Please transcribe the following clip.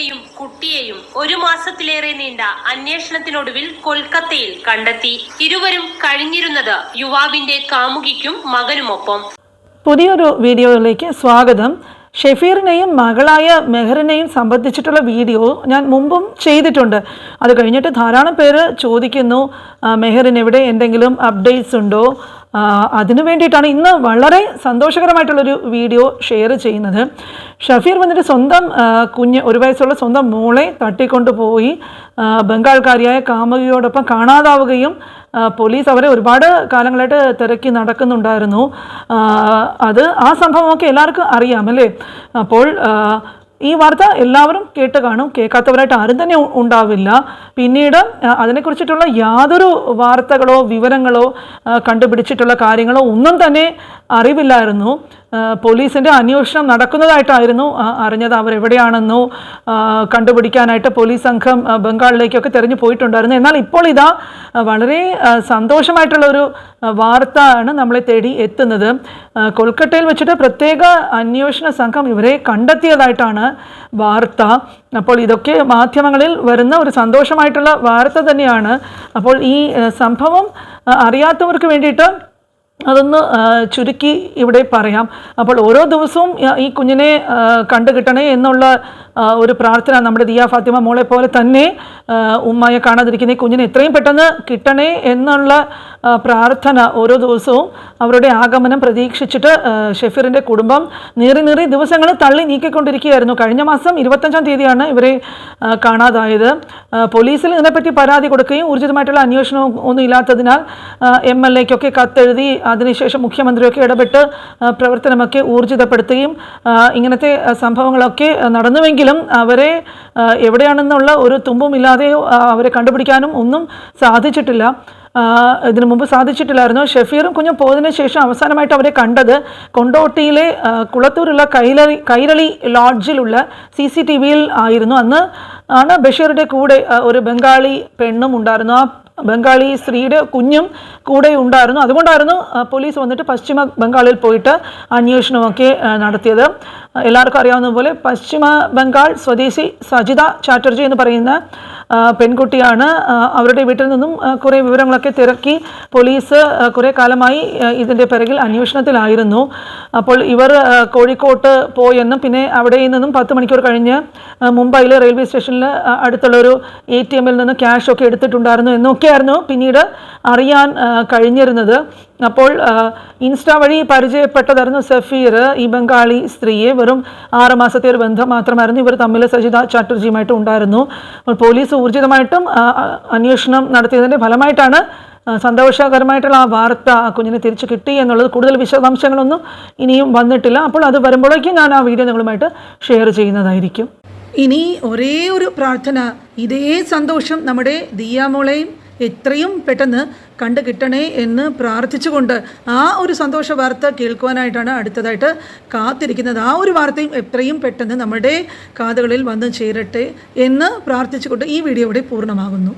യുവാവിനെയും കുട്ടിയെയും ഒരു മാസത്തിലേറെ നീണ്ട അന്വേഷണത്തിനൊടുവിൽ കൊൽക്കത്തയിൽ കണ്ടെത്തി. ഇരുവരും കഴിഞ്ഞിരുന്നത് യുവാവിന്റെ കാമുകിക്കും മകനുമൊപ്പം. പുതിയൊരു വീഡിയോയിലേക്ക് സ്വാഗതം. ഷെഫീറിനെയും മകളായ മെഹറിനെയും സംബന്ധിച്ചിട്ടുള്ള വീഡിയോ ഞാൻ മുമ്പും ചെയ്തിട്ടുണ്ട്. അത് കഴിഞ്ഞിട്ട് ധാരാളം പേര് ചോദിക്കുന്നു മെഹറിനെവിടെ? എന്തെങ്കിലും അപ്ഡേറ്റ്സ് ഉണ്ടോ? അതിനു വേണ്ടിയിട്ടാണ് ഇന്ന് വളരെ സന്തോഷകരമായിട്ടുള്ളൊരു വീഡിയോ ഷെയർ ചെയ്യുന്നത്. ഷഫീർ വന്നിട്ട് സ്വന്തം കുഞ്ഞ് ഒരു വയസ്സുള്ള സ്വന്തം മോളെ തട്ടിക്കൊണ്ടുപോയി ബംഗാൾക്കാരിയായ കാമുകിയോടൊപ്പം കാണാതാവുകയും പോലീസ് അവരെ ഒരുപാട് കാലങ്ങളായിട്ട് തിരക്കി നടക്കുന്നുണ്ടായിരുന്നു. അത് ആ സംഭവമൊക്കെ എല്ലാവർക്കും അറിയാം അല്ലേ? അപ്പോൾ ഈ വാർത്ത എല്ലാവരും കേട്ട് കാണും. കേൾക്കാത്തവരായിട്ട് ആരും തന്നെ ഉണ്ടാവില്ല. പിന്നീട് അതിനെക്കുറിച്ചിട്ടുള്ള യാതൊരു വാർത്തകളോ വിവരങ്ങളോ കണ്ടുപിടിച്ചിട്ടുള്ള കാര്യങ്ങളോ ഒന്നും തന്നെ അറിവില്ലായിരുന്നു. പോലീസിന്റെ അന്വേഷണം നടക്കുന്നതായിട്ടായിരുന്നു അറിഞ്ഞത്. അവരെവിടെയാണെന്നോ കണ്ടുപിടിക്കാനായിട്ട് പോലീസ് സംഘം ബംഗാളിലേക്കൊക്കെ തിരഞ്ഞു പോയിട്ടുണ്ടായിരുന്നു. എന്നാൽ ഇപ്പോൾ ഇതാ വളരെ സന്തോഷമായിട്ടുള്ള ഒരു വാർത്ത ആണ് നമ്മളെ തേടി എത്തുന്നത്. കൊൽക്കട്ടയിൽ വെച്ചിട്ട് പ്രത്യേക അന്വേഷണ സംഘം ഇവരെ കണ്ടെത്തിയതായിട്ടാണ് വാർത്ത. അപ്പോൾ ഇതൊക്കെ മാധ്യമങ്ങളിൽ വരുന്ന ഒരു സന്തോഷമായിട്ടുള്ള വാർത്ത തന്നെയാണ്. അപ്പോൾ ഈ സംഭവം അറിയാത്തവർക്ക് വേണ്ടിയിട്ട് അതൊന്ന് ചുരുക്കി ഇവിടെ പറയാം. അപ്പോൾ ഓരോ ദിവസവും ഈ കുഞ്ഞിനെ കണ്ടുകിട്ടണേ കണ്ടു കിട്ടണേ എന്നുള്ള ഒരു പ്രാർത്ഥന നമ്മുടെ ദിയ ഫാത്തിമ മോളെ പോലെ തന്നെ ഉമ്മയെ കാണാതിരിക്കുന്ന ഈ കുഞ്ഞിനെ എത്രയും പെട്ടെന്ന് കിട്ടണേ എന്നുള്ള പ്രാർത്ഥന ഓരോ ദിവസവും അവരുടെ ആഗമനം പ്രതീക്ഷിച്ചിട്ട് ഷെഫീറിന്റെ കുടുംബം നീറി നീറി ദിവസങ്ങൾ തള്ളി നീക്കിക്കൊണ്ടിരിക്കുകയായിരുന്നു. കഴിഞ്ഞ മാസം ഇരുപത്തഞ്ചാം തീയതിയാണ് ഇവരെ കാണാതായത്. പോലീസിൽ ഇതിനെപ്പറ്റി പരാതി കൊടുക്കുകയും ഊർജിതമായിട്ടുള്ള അന്വേഷണവും ഒന്നും ഇല്ലാത്തതിനാൽ എം എൽ എക്കൊക്കെ കത്തെഴുതി അതിനുശേഷം മുഖ്യമന്ത്രിയൊക്കെ ഇടപെട്ട് പ്രവർത്തനമൊക്കെ ഊർജിതപ്പെടുത്തുകയും ഇങ്ങനത്തെ സംഭവങ്ങളൊക്കെ നടന്നുവെങ്കിലും അവരെ എവിടെയാണെന്നുള്ള ഒരു തുമ്പുമില്ലാതെ അവരെ കണ്ടുപിടിക്കാനും ഒന്നും സാധിച്ചിട്ടില്ല. ഇതിനു മുമ്പ് സാധിച്ചിട്ടില്ലായിരുന്നു. ഷെഫീറും കുഞ്ഞും പോയതിന് ശേഷം അവസാനമായിട്ട് അവരെ കണ്ടത് കൊണ്ടോട്ടിയിലെ കുളത്തൂരുള്ള കൈരളി കൈരളി ലോഡ്ജിലുള്ള സി സി ടി വിയിൽ ആയിരുന്നു. അന്ന് ആണ് ബഷീറിന്റെ കൂടെ ഒരു ബംഗാളി പെണ്ണും ഉണ്ടായിരുന്നു. ആ ബംഗാളി സ്ത്രീയുടെ കുഞ്ഞും കൂടെ ഉണ്ടായിരുന്നു. അതുകൊണ്ടായിരുന്നു പോലീസ് വന്നിട്ട് പശ്ചിമ ബംഗാളിൽ പോയിട്ട് അന്വേഷണമൊക്കെ നടത്തിയത്. എല്ലാവർക്കും അറിയാവുന്ന പോലെ പശ്ചിമ ബംഗാൾ സ്വദേശി സജിത ചാറ്റർജി എന്ന് പറയുന്ന പെൺകുട്ടിയാണ്. അവരുടെ വീട്ടിൽ നിന്നും കുറേ വിവരങ്ങളൊക്കെ തിരക്കി പോലീസ് കുറേ കാലമായി ഇതിന്റെ പിറകിൽ അന്വേഷണത്തിലായിരുന്നു. അപ്പോൾ ഇവർ കോഴിക്കോട്ട് പോയെന്നും പിന്നെ അവിടെ നിന്നും പത്ത് മണിക്കൂർ കഴിഞ്ഞ് മുംബൈയിലെ റെയിൽവേ സ്റ്റേഷനിൽ അടുത്തുള്ള ഒരു എ ടി എമ്മിൽ നിന്ന് ക്യാഷ് ഒക്കെ എടുത്തിട്ടുണ്ടായിരുന്നു എന്നൊക്കെയായിരുന്നു പിന്നീട് അറിയാൻ കഴിഞ്ഞിരുന്നത്. അപ്പോൾ ഇൻസ്റ്റ വഴി പരിചയപ്പെട്ടതായിരുന്നു സഫീർ ഈ ബംഗാളി സ്ത്രീയെ. വെറും ആറ് മാസത്തെ ഒരു ബന്ധം മാത്രമായിരുന്നു ഇവർ തമ്മിൽ സജിത ചാറ്റർജിയുമായിട്ട് ഉണ്ടായിരുന്നു. പോലീസ് ഊർജിതമായിട്ടും അന്വേഷണം നടത്തിയതിന്റെ ഫലമായിട്ടാണ് സന്തോഷകരമായിട്ടുള്ള ആ വാർത്ത ആ കുഞ്ഞിനെ തിരിച്ചു കിട്ടി എന്നുള്ളത്. കൂടുതൽ വിശദാംശങ്ങളൊന്നും ഇനിയും വന്നിട്ടില്ല. അപ്പോൾ അത് വരുമ്പോഴേക്കും ഞാൻ ആ വീഡിയോ നിങ്ങളുമായിട്ട് ഷെയർ ചെയ്യുന്നതായിരിക്കും. ഇനി ഒരേ ഒരു പ്രാർത്ഥന ഇതേ സന്തോഷം നമ്മുടെ ദിയാമോളെയും എത്രയും പെട്ടെന്ന് കണ്ടു കിട്ടണേ എന്ന് പ്രാർത്ഥിച്ചുകൊണ്ട് ആ ഒരു സന്തോഷ വാർത്ത കേൾക്കുവാനായിട്ടാണ് അടുത്തതായിട്ട് കാത്തിരിക്കുന്നത്. ആ ഒരു വാർത്തയും എത്രയും പെട്ടെന്ന് നമ്മുടെ കാതുകളിൽ വന്നു ചേരട്ടെ എന്ന് പ്രാർത്ഥിച്ചുകൊണ്ട് ഈ വീഡിയോ ഇവിടെ പൂർണമാകുന്നു.